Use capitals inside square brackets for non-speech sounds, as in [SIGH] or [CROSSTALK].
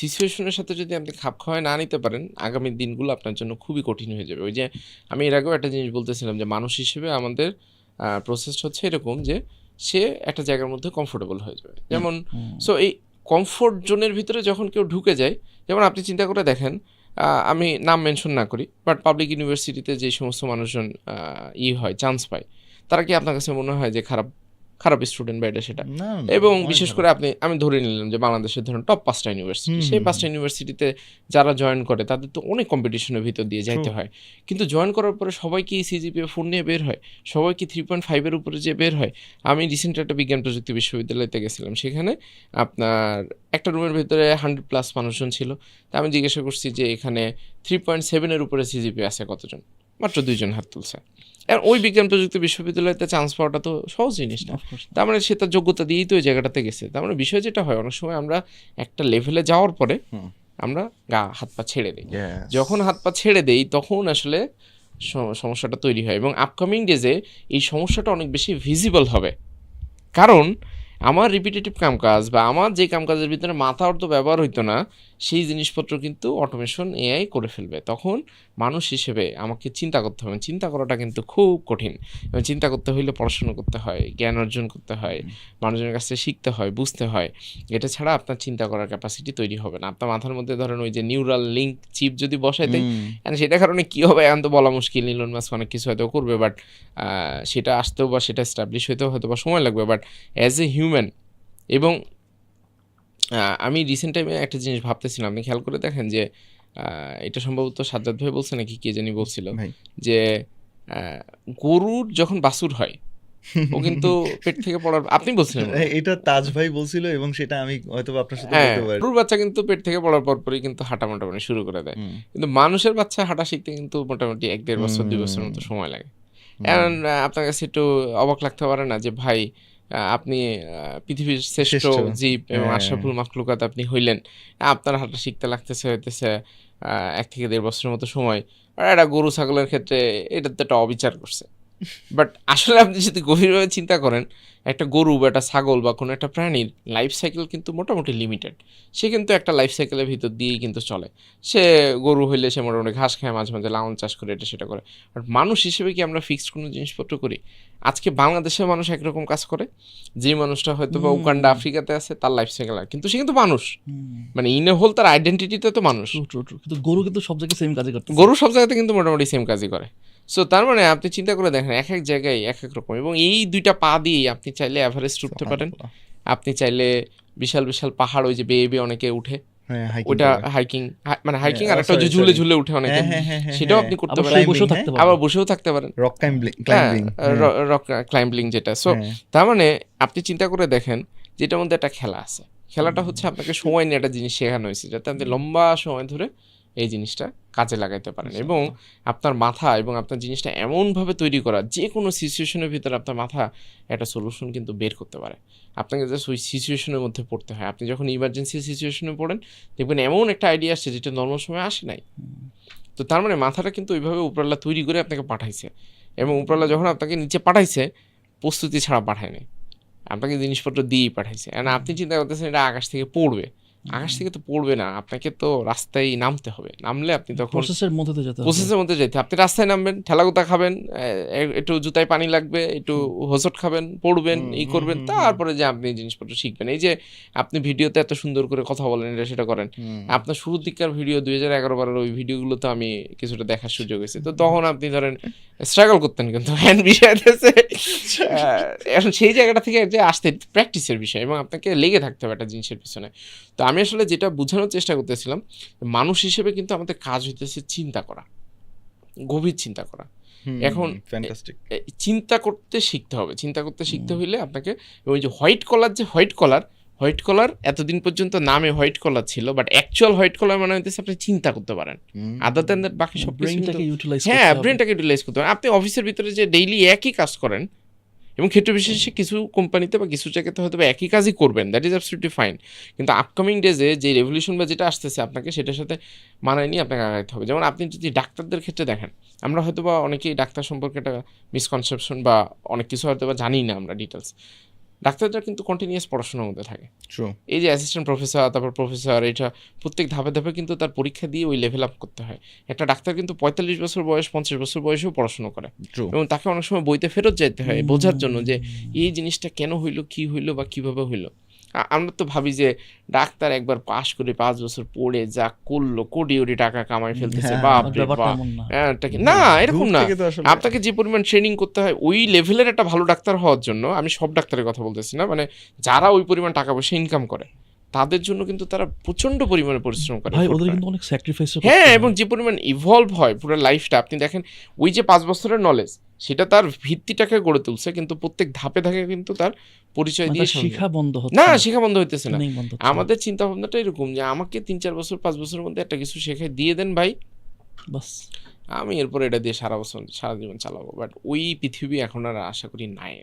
সিচুয়েশনের সাথে যদি আপনি খাপ খাওয়ায় না নিতে পারেন আগামী দিনগুলো আপনার জন্য খুবই কঠিন হয়ে যাবে। ওই যে আমি এর আগেও একটা জিনিস বলতেছিলাম যে মানুষ হিসেবে আমাদের প্রসেস হচ্ছে এরকম যে সে একটা জায়গার মধ্যে কমফোর্টেবল হয়ে যাবে। যেমন সো এই কমফোর্ট জোনের ভিতরে যখন কেউ ঢুকে যায় যেমন আপনি চিন্তা করে দেখেন আমি নাম মেনশন না করি বাট পাবলিক ইউনিভার্সিটিতে যে সমস্ত মানুষজন ই হয় চান্স পায় তারা কি আপনার কাছে মনে হয় যে খারাপ খারাপ স্টুডেন্ট বা এটা সেটা। এবং বিশেষ করে আপনি আমি ধরে নিলাম যে বাংলাদেশের ধরুন টপ পাঁচটা ইউনিভার্সিটি সেই পাঁচটা ইউনিভার্সিটিতে যারা জয়েন করে তাদের তো অনেক কম্পিটিশনের ভিতর দিয়ে যাইতে হয়। কিন্তু জয়েন করার পরে সবাই কি সিজিপিএ ফোন নিয়ে বের হয়? সবাই কি থ্রি পয়েন্ট ফাইভের উপরে যে বের হয়? আমি রিসেন্ট একটা বিজ্ঞান প্রযুক্তি বিশ্ববিদ্যালয়তে গেছিলাম সেখানে আপনার একটা রুমের ভিতরে হান্ড্রেড প্লাস মানুষজন ছিল। তা আমি জিজ্ঞাসা করছি যে এখানে থ্রি পয়েন্ট সেভেনের উপরে সিজিপি আছে কতজন? মাত্র দুইজন হাত তুলছে। আর ওই বিজ্ঞান প্রযুক্তি বিশ্ববিদ্যালয়তে চান্স পাওয়াটা তো সহজ জিনিস না। তার মানে সে তার যোগ্যতা দিয়েই তো ওই জায়গাটাতে গেছে। তার মানে বিষয় যেটা হয় অনেক সময় আমরা একটা লেভেলে যাওয়ার পরে আমরা গা হাত পা ছেড়ে দিই. যখন হাত পা ছেড়ে দেই তখন আসলে সমস্যাটা তৈরি হয় এবং আপকামিং ডেজে এই সমস্যাটা অনেক বেশি ভিজিবল হবে। কারণ আমার রিপিটেটিভ কামকাজ বা আমার যে কামকাজের ভিতরে মাথা অর্থ ব্যবহার হইতো না সেই জিনিসপত্র কিন্তু অটোমেশন এআই করে ফেলবে। তখন মানুষ হিসেবে আমাকে চিন্তা করতে হবে। চিন্তা করাটা কিন্তু খুব কঠিন। এবং চিন্তা করতে হইলে পড়াশোনা করতে হয় জ্ঞান অর্জন করতে হয় মানুষের কাছ থেকে শিখতে হয় বুঝতে হয়। এটা ছাড়া আপনার চিন্তা করার ক্যাপাসিটি তৈরি হবে না। আপনার মাথার মধ্যে ধরেন ওই যে নিউরাল লিঙ্ক চিপ যদি বসাই দেয় সেটা কারণে কী হবে? এখন তো বলা মুশকিল নিলন মাস্ক অনেক কিছু হয়তো করবে বাট সেটা আসতেও বা সেটা এস্টাবলিশ হইতেও হয়তো বা সময় লাগবে। বাট অ্যাজ এ হিউম্যান এবং আমি রিসেন্ট টাইমে একটা জিনিস ভাবতেছিলাম। আপনি খেয়াল করে দেখেন যে এটা সম্ভবত সাজ্জাদ ভাই বলছে নাকি কে জানি বলছিল যে গরুর যখন বাছুর হয় ও কিন্তু [LAUGHS] পেট থেকে পড়ার আপনি বলছিলেন এটা তাজ ভাই বলছিল এবং সেটা আমি হয়তো আপনার সাথে হ্যাঁ বলতে পারি। গরুর বাচ্চা কিন্তু পেট থেকে পড়ার পরপরই কিন্তু হাঁটা মোটামুটি শুরু করে দেয়। কিন্তু মানুষের বাচ্চা হাঁটা শিখতে কিন্তু মোটামুটি এক দেড় বছর দুই বছরের মতো সময় লাগে। আপনার কাছে একটু অবাক লাগতে পারে না যে ভাই আপনি পৃথিবীর শ্রেষ্ঠ। জীব এবং হ্যাঁ। আশরাফুল মাকলুকাত আপনি হইলেন আপনার হাঁটা শিখতে লাগতেছে হইতেছে আহ, এক থেকে দেড় বছরের মতো সময় আর একটা গরু ছাগলের ক্ষেত্রে এটা তো একটা অবিচার করছে বাট আসলে আপনি যদি গভীরভাবে চিন্তা করেন একটা গরু বা একটা ছাগল বা কোনো একটা প্রাণীর লাইফ সাইকেল কিন্তু মোটামুটি লিমিটেড সে কিন্তু একটা লাইফ সাইকেলের ভিতর দিয়েই কিন্তু চলে। সে গরু হইলে সে মোটামুটি ঘাস খায় মাঝে মাঝে লাঙল চাষ করে এটা সেটা করে। বাট মানুষ হিসেবে কি আমরা ফিক্সড কোনো জিনিসপত্র করি? আজকে বাংলাদেশের মানুষ একরকম কাজ করে। যে মানুষটা হয়তো বা। উগান্ডা আফ্রিকাতে আছে তার লাইফ সাইকেল কিন্তু সে কিন্তু মানুষ। মানে ইনে হোল তার আইডেন্টিটিতে তো মানুষ. কিন্তু গরু কিন্তু সব জায়গায় সেম কাজই করতে গরু সব জায়গাতে কিন্তু মোটামুটি সেম কাজই করে। সো তার মানে আপনি চিন্তা করে দেখেন এক এক জায়গায় এক এক রকম এবং এই দুইটা পা দিয়েই আপনি চাইলে এভারেস্ট উঠতে পারেন। আপনি চাইলে বিশাল বিশাল পাহাড় ওই যে বেয়ে বেয়ে অনেকে উঠে। হ্যাঁ, ওটা হাইকিং মানে হাইকিং হ্যাঁ, আর একটা ঝুলে ঝুলে উঠে অনেকে। হ্যাঁ, সেটাও। আপনি করতে পারেন। বসেও থাকতে? আবার বসেও থাকতে পারেন। রক ক্লাইম্বিং রক ক্লাইম্বিং যেটা। সো। তার মানে আপনি চিন্তা করে দেখেন যেটার মধ্যে একটা খেলা আছে। খেলাটা হচ্ছে আপনাকে সময় নিয়ে একটা জিনিস শেখানো হয়েছে যাতে আপনি লম্বা সময় ধরে এই জিনিসটা কাজে লাগাইতে পারেন। এবং আপনার মাথা এবং আপনার জিনিসটা এমনভাবে তৈরি করা যে কোনো সিচুয়েশনের ভিতরে আপনার মাথা একটা সলিউশন কিন্তু বের করতে পারে। আপনাকে জাস্ট ওই সিচুয়েশনের মধ্যে পড়তে হয়। আপনি যখন ইমার্জেন্সি সিচুয়েশনে পড়েন দেখবেন এমন একটা আইডিয়া আসছে যেটা নর্মাল সময় আসে নাই। তো তার মানে মাথাটা কিন্তু ওইভাবে উপরাল্লা তৈরি করে আপনাকে পাঠাইছে। এবং উপরাল্লা যখন আপনাকে নিচে পাঠাইছে প্রস্তুতি ছাড়া পাঠায় নাই আপনাকে জিনিসপত্র দিয়েই পাঠাইছে। আর আপনি চিন্তা করতেছেন এটা আকাশ থেকে পড়বে। আকাশ থেকে তো পড়বে না আপনাকে তো রাস্তায় নামতে হবে। নামলে আপনি তখন প্রসেসের মধ্যে দিয়ে যেতে প্রসেসের মধ্যে যেতে আপনি রাস্তায় নামবেন ঠেলাগুতা খাবেন একটু জুতায় পানি লাগবে একটু হোসট খাবেন পড়বেন হুম, করবেন। তারপরে যে আপনি জিনিসপত্র শিখবেন। এই যে আপনি ভিডিওতে এত সুন্দর করে কথা বলেন এটা সেটা করেন। আপনার শুরুর দিককার ভিডিও দুই হাজার এগারো বারের ওই ভিডিওগুলো তো আমি কিছুটা দেখার সুযোগ হয়েছে। তো তখন আপনি ধরেন স্ট্রাগল করতেন কিন্তু হ্যান্ড বিষয় এখন সেই জায়গাটা থেকে যে আসতে প্র্যাকটিসের বিষয় এবং আপনাকে লেগে থাকতে হবে একটা জিনিসের পিছনে। তো আমি আসলে যেটা বোঝানোর চেষ্টা করতেছিলাম মানুষ হিসেবে কিন্তু আমাদের কাজ হইতেছে চিন্তা করা গভীর চিন্তা করা। এখন- চিন্তা করতে শিখতে হবে চিন্তা করতে শিখতে হইলে আপনাকে ওই যে হোয়াইট কলার যে হোয়াইট কলার হোয়াইট কলার এতদিন পর্যন্ত নামে হোয়াইট কলার ছিল বাট অ্যাকচুয়াল হোয়াইট কলার মানে হইতেছে আপনি চিন্তা করতে পারেন। আদার দ্যান দ্যাট বাকি সব ব্রেনটাকে ইউটিলাইজ হ্যাঁ ব্রেনটাকে ইউটিলাইজ করতে পারেন আপনি অফিসের ভিতরে যে ডেইলি একই কাজ করেন এবং ক্ষেত্র বিশেষে কিছু কোম্পানিতে বা কিছু জায়গাতে হয়তো একই কাজই করবেন। দ্যাট ইজ অ্যাবসলিউটলি ফাইন কিন্তু আপকামিং ডেজে যে রেভলিউশন বা যেটা আসতেছে আপনাকে সেটার সাথে মানায় নিয়ে আপনাকে আগাইতে হবে। যেমন আপনি যদি ডাক্তারদের ক্ষেত্রে দেখেন, আমরা হয়তো বা অনেকেই ডাক্তার সম্পর্কে একটা মিসকনসেপশন বা অনেক কিছু হয়তো বা জানি না আমরা ডিটেলস ডাক্তাররা কিন্তু কন্টিনিউয়াস পড়াশোনার মধ্যে থাকে। এই যে অ্যাসিস্ট্যান্ট প্রফেসর তারপর প্রফেসর এটা প্রত্যেক ধাপে ধাপে কিন্তু তার পরীক্ষা দিয়ে ওই লেভেল আপ করতে হয়। একটা ডাক্তার কিন্তু পঁয়তাল্লিশ বছর বয়স পঞ্চাশ বছর বয়সেও পড়াশোনা করে। এবং তাকে অনেক সময় বইতে ফেরত যেতে হয় বোঝার জন্য যে এই জিনিসটা কেন হইল কি হইল বা কীভাবে হইল। আমরা তো ভাবি যে ডাক্তার একবার পাশ করে পাঁচ বছর পড়ে যা করল কোটি কোটি টাকা কামাই ফেলতেছে হ্যাঁ, বাপ। না। হ্যাঁ, না এরকম না। আপনাকে যে পরিমাণ ট্রেনিং করতে হয় ওই লেভেলের একটা ভালো ডাক্তার হওয়ার জন্য আমি সব ডাক্তারের কথা বলতেছি না মানে যারা ওই পরিমাণ টাকা পয়সা ইনকাম করে তাদের জন্য কিন্তু তারা প্রচণ্ড পরিমাণে পরিশ্রম করে ভাই ওদের কিন্তু অনেক স্যাক্রিফাইস হ্যাঁ এবং যে পরিমাণ ইভলভ হয় পুরো লাইফটা আপনি দেখেন ওই যে পাঁচ বছরের নলেজ সেটা তার ভিত্তিটাকে গড়ে তুলছে কিন্তু প্রত্যেক ধাপে ধাপে কিন্তু তার পরিচয় দিয়ে সামনে- শিখা বন্ধ হচ্ছে না শিখা বন্ধ হইতেছে না। আমাদের চিন্তা ভাবনাটা এরকম যে আমাকে তিন চার বছর পাঁচ বছরের মধ্যে একটা কিছু শেখাই দিয়ে দেন ভাই। বাস। আমি এরপর এটা দিয়ে সারা বছর সারা জীবন চালাবো বাট ওই পৃথিবী এখন আর আশা করি নাই।